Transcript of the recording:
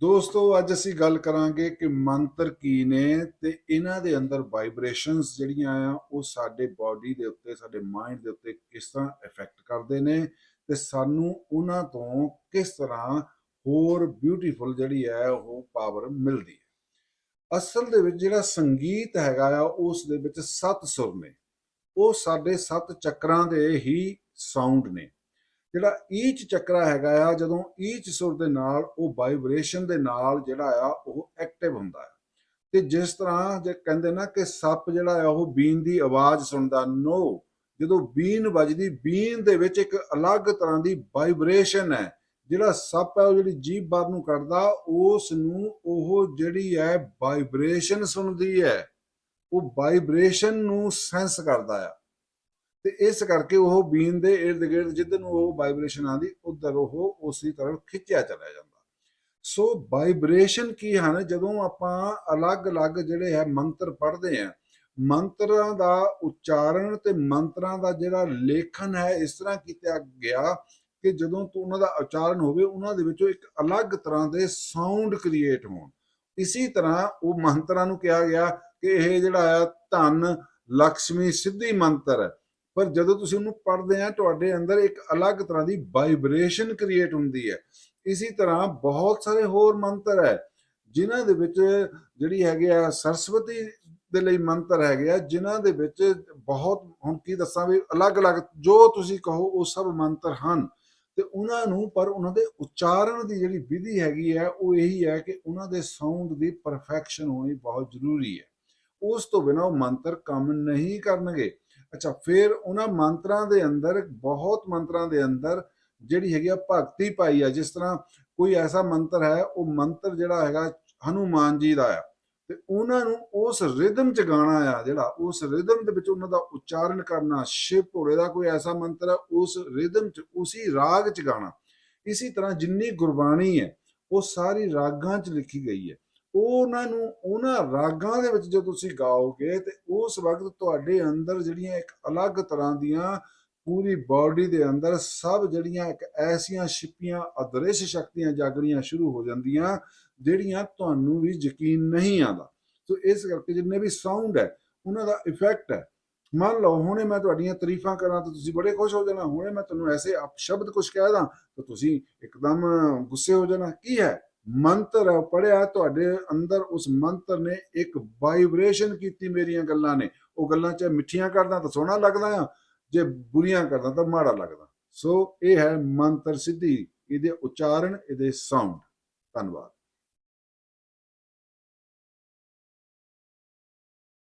ਦੋਸਤੋ, ਅੱਜ ਅਸੀਂ ਗੱਲ ਕਰਾਂਗੇ ਕਿ ਮੰਤਰ ਕੀ ਨੇ ਤੇ ਇਹਨਾਂ ਦੇ ਅੰਦਰ ਵਾਈਬ੍ਰੇਸ਼ਨਸ ਜਿਹੜੀਆਂ ਆ, ਉਹ ਸਾਡੇ ਬਾਡੀ ਦੇ ਉੱਤੇ, ਸਾਡੇ ਮਾਈਂਡ ਦੇ ਉੱਤੇ ਕਿਸ ਤਰ੍ਹਾਂ ਇਫੈਕਟ ਕਰਦੇ ਨੇ ਤੇ ਸਾਨੂੰ ਉਹਨਾਂ ਤੋਂ ਕਿਸ ਤਰ੍ਹਾਂ ਹੋਰ ਬਿਊਟੀਫੁਲ ਜਿਹੜੀ ਹੈ, ਉਹ ਪਾਵਰ ਮਿਲਦੀ ਹੈ। ਅਸਲ ਦੇ ਵਿੱਚ ਜਿਹੜਾ ਸੰਗੀਤ ਹੈਗਾ ਆ, ਉਸ ਦੇ ਵਿੱਚ ਸੱਤ ਸੁਰ ਨੇ। ਉਹ ਸਾਡੇ ਸੱਤ ਚੱਕਰਾਂ ਦੇ ਹੀ ਸਾਊਂਡ ਨੇ। ਜਿਹੜਾ ਈਚ ਚੱਕਰਾ ਹੈਗਾ ਆ, ਜਦੋਂ ਈਚ ਸੁਰ ਦੇ ਨਾਲ, ਉਹ ਵਾਈਬ੍ਰੇਸ਼ਨ ਦੇ ਨਾਲ ਜਿਹੜਾ ਆ, ਉਹ ਐਕਟਿਵ ਹੁੰਦਾ ਹੈ ਤੇ ਜਿਸ ਤਰ੍ਹਾਂ ਜੇ ਕਹਿੰਦੇ ਨਾ ਕਿ ਸੱਪ ਜਿਹੜਾ ਆ, ਉਹ ਬੀਨ ਦੀ ਆਵਾਜ਼ ਸੁਣਦਾ ਨੋ ਜਦੋਂ ਬੀਨ ਵੱਜਦੀ, ਬੀਨ ਦੇ ਵਿੱਚ ਇੱਕ ਅਲੱਗ ਤਰ੍ਹਾਂ ਦੀ ਵਾਈਬ੍ਰੇਸ਼ਨ ਹੈ। ਜਿਹੜਾ ਸੱਪ ਹੈ ਉਹ ਜਿਹੜੀ ਜੀਭ ਬਾਹਰ ਨੂੰ ਕੱਢਦਾ, ਉਸ ਨੂੰ ਉਹ ਜਿਹੜੀ ਹੈ ਵਾਈਬ੍ਰੇਸ਼ਨ ਸੁਣਦੀ ਹੈ। ਉਹ ਵਾਈਬ੍ਰੇਸ਼ਨ ਨੂੰ ਸੈਂਸ ਕਰਦਾ ਆ। ਤੇ ਇਸ ਕਰਕੇ ਉਹ ਬੀਨ ਦੇ ਇਰਦ ਗਿਰਦ ਜਿੱਧਰ ਨੂੰ ਉਹ ਵਾਈਬ੍ਰੇਸ਼ਨ ਆਂਦੀ ਉਧਰ ਉਹ ਉਸੇ ਤਰ੍ਹਾਂ ਖਿੱਚਿਆ ਚਲਾ ਜਾਂਦਾ। ਸੋ ਵਾਈਬ੍ਰੇਸ਼ਨ ਕੀ ਹਨ? ਜਦੋਂ ਆਪਾਂ ਅਲੱਗ-ਅਲੱਗ ਜਿਹੜੇ ਹੈ ਮੰਤਰ ਪੜ੍ਹਦੇ ਆ ਮੰਤਰਾਂ ਦਾ ਉਚਾਰਨ ਤੇ ਮੰਤਰਾਂ ਦਾ ਜਿਹੜਾ ਲੇਖਨ ਹੈ, ਇਸ ਤਰ੍ਹਾਂ ਕੀਤਾ ਗਿਆ ਕਿ ਜਦੋਂ ਤੋਂ ਉਹਨਾਂ ਦਾ ਉਚਾਰਨ ਹੋਵੇ, ਉਹਨਾਂ ਦੇ ਵਿੱਚੋਂ ਇੱਕ ਅਲੱਗ ਤਰ੍ਹਾਂ ਦੇ ਸਾਊਂਡ ਕ੍ਰੀਏਟ ਹੋਣ। ਇਸੇ ਤਰ੍ਹਾਂ ਉਹ ਮੰਤਰਾਂ ਨੂੰ ਕਿਹਾ ਗਿਆ ਕਿ ਇਹ ਜਿਹੜਾ ਆ ਧਨ ਲక్ష్ਮੀ ਸਿੱਧੀ ਮੰਤਰ ਹੈ। ਪਰ ਜਦੋਂ ਤੁਸੀਂ ਉਹਨੂੰ ਪੜ੍ਹਦੇ ਆ, ਤੁਹਾਡੇ ਅੰਦਰ ਇੱਕ ਅਲੱਗ ਤਰ੍ਹਾਂ ਦੀ ਵਾਈਬ੍ਰੇਸ਼ਨ ਕ੍ਰੀਏਟ ਹੁੰਦੀ ਹੈ। ਇਸੇ ਤਰ੍ਹਾਂ ਬਹੁਤ ਸਾਰੇ ਹੋਰ ਮੰਤਰ ਹੈ, ਜਿਨ੍ਹਾਂ ਦੇ ਵਿੱਚ ਜਿਹੜੀ ਹੈਗੇ ਆ, ਸਰਸਵਤੀ ਦੇ ਲਈ ਮੰਤਰ ਹੈਗੇ ਆ, ਜਿਨ੍ਹਾਂ ਦੇ ਵਿੱਚ ਬਹੁਤ, ਹੁਣ ਕੀ ਦੱਸਾਂ ਵੀ, ਅਲੱਗ-ਅਲੱਗ ਜੋ ਤੁਸੀਂ ਕਹੋ, ਉਹ ਸਭ ਮੰਤਰ ਹਨ। ਤੇ ਉਹਨਾਂ ਨੂੰ, ਪਰ ਉਹਨਾਂ ਦੇ ਉਚਾਰਨ ਦੀ ਜਿਹੜੀ ਵਿਧੀ ਹੈਗੀ ਹੈ ਉਹ ਇਹੀ ਹੈ ਕਿ ਉਹਨਾਂ ਦੇ ਸਾਊਂਡ ਦੀ ਪਰਫੈਕਸ਼ਨ ਹੋਣੀ ਬਹੁਤ ਜ਼ਰੂਰੀ ਹੈ। ਉਸ ਤੋਂ ਬਿਨਾਂ ਉਹ ਮੰਤਰ ਕੰਮ ਨਹੀਂ ਕਰਨਗੇ। ਅੱਛਾ, ਫਿਰ ਉਹਨਾਂ ਮੰਤਰਾਂ ਦੇ ਅੰਦਰ, ਬਹੁਤ ਮੰਤਰਾਂ ਦੇ ਅੰਦਰ ਜਿਹੜੀ ਹੈਗੀ ਆ ਭਗਤੀ ਪਾਈ ਆ, ਜਿਸ ਤਰ੍ਹਾਂ ਕੋਈ ਐਸਾ ਮੰਤਰ ਹੈ, ਉਹ ਮੰਤਰ ਜਿਹੜਾ ਹੈਗਾ ਹਨੂਮਾਨ ਜੀ ਦਾ ਆ। ਤੇ ਉਹਨਾਂ ਨੂੰ ਉਸ ਰਿਦਮ ਚ ਗਾਣਾ ਆ ਜਿਹੜਾ, ਉਸ ਰਿਦਮ ਦੇ ਵਿੱਚ ਉਹਨਾਂ ਦਾ ਉਚਾਰਨ ਕਰਨਾ, ਸ਼ਿਵ ਭੋਲੇ ਦਾ ਕੋਈ ਐਸਾ ਮੰਤਰ ਹੈ ਉਸ ਰਿਦਮ ਚ, ਉਸੇ ਰਾਗ ਚ ਗਾਣਾ। ਇਸੇ ਤਰ੍ਹਾਂ ਜਿੰਨੀ ਗੁਰਬਾਣੀ ਹੈ, ਉਹ ਸਾਰੀ ਰਾਗਾਂ ਚ ਲਿਖੀ ਗਈ ਹੈ। ਉਹਨਾਂ ਨੂੰ ਉਹਨਾਂ ਰਾਗਾਂ ਦੇ ਵਿੱਚ ਜਦੋਂ ਤੁਸੀਂ ਗਾਓਗੇ ਤੇ ਉਸ ਵਕਤ ਤੁਹਾਡੇ ਅੰਦਰ ਜਿਹੜੀਆਂ ਇੱਕ ਅਲੱਗ ਤਰ੍ਹਾਂ ਦੀਆਂ ਪੂਰੀ ਬਾਡੀ ਦੇ ਅੰਦਰ ਸਭ ਜਿਹੜੀਆਂ ਇੱਕ ਐਸੀਆਂ ਛਿਪੀਆਂ ਅਦ੍ਰਿਸ਼ ਸ਼ਕਤੀਆਂ ਜਾਗਣੀਆਂ ਸ਼ੁਰੂ ਹੋ ਜਾਂਦੀਆਂ, ਜਿਹੜੀਆਂ ਤੁਹਾਨੂੰ ਵੀ ਯਕੀਨ ਨਹੀਂ ਆਉਂਦਾ। ਸੋ ਇਸ ਕਰਕੇ ਜਿੰਨੇ ਵੀ ਸਾਊਂਡ ਹੈ, ਉਹਨਾਂ ਦਾ ਇਫੈਕਟ ਹੈ। ਮੰਨ ਲਓ, ਹੁਣੇ ਮੈਂ ਤੁਹਾਡੀਆਂ ਤਾਰੀਫਾਂ ਕਰਾਂ ਤਾਂ ਤੁਸੀਂ ਬੜੇ ਖੁਸ਼ ਹੋ ਜਾਣਾ, ਹੁਣੇ ਮੈਂ ਤੁਹਾਨੂੰ ਐਸੇ ਅਪਸ਼ਬਦ ਕੁਝ ਕਹਿ ਦਾਂ ਤਾਂ ਤੁਸੀਂ ਇੱਕਦਮ ਗੁੱਸੇ ਹੋ ਜਾਣਾ। ਕੀ ਹੈ? ਮੰਤਰ ਹੈ ਪੜਿਆ ਤੁਹਾਡੇ ਅੰਦਰ ਉਸ ਮੰਤਰ ਨੇ ਇੱਕ ਵਾਈਬ੍ਰੇਸ਼ਨ ਕੀਤੀ ਮੇਰੀਆਂ ਗੱਲਾਂ ਨੇ। ਉਹ ਗੱਲਾਂ ਚਾਹੇ ਮਿੱਠੀਆਂ ਕਰਦਾ ਤਾਂ ਸੋਹਣਾ ਲੱਗਦਾ ਆ, ਜੇ ਬੁਰੀਆਂ ਕਰਦਾ ਤਾਂ ਮਾੜਾ ਲੱਗਦਾ। ਸੋ ਇਹ ਹੈ ਮੰਤਰ ਸਿੱਧੀ, ਇਹਦੇ ਉਚਾਰਨ, ਇਹਦੇ ਸਾਊਂਡ ਧੰਨਵਾਦ।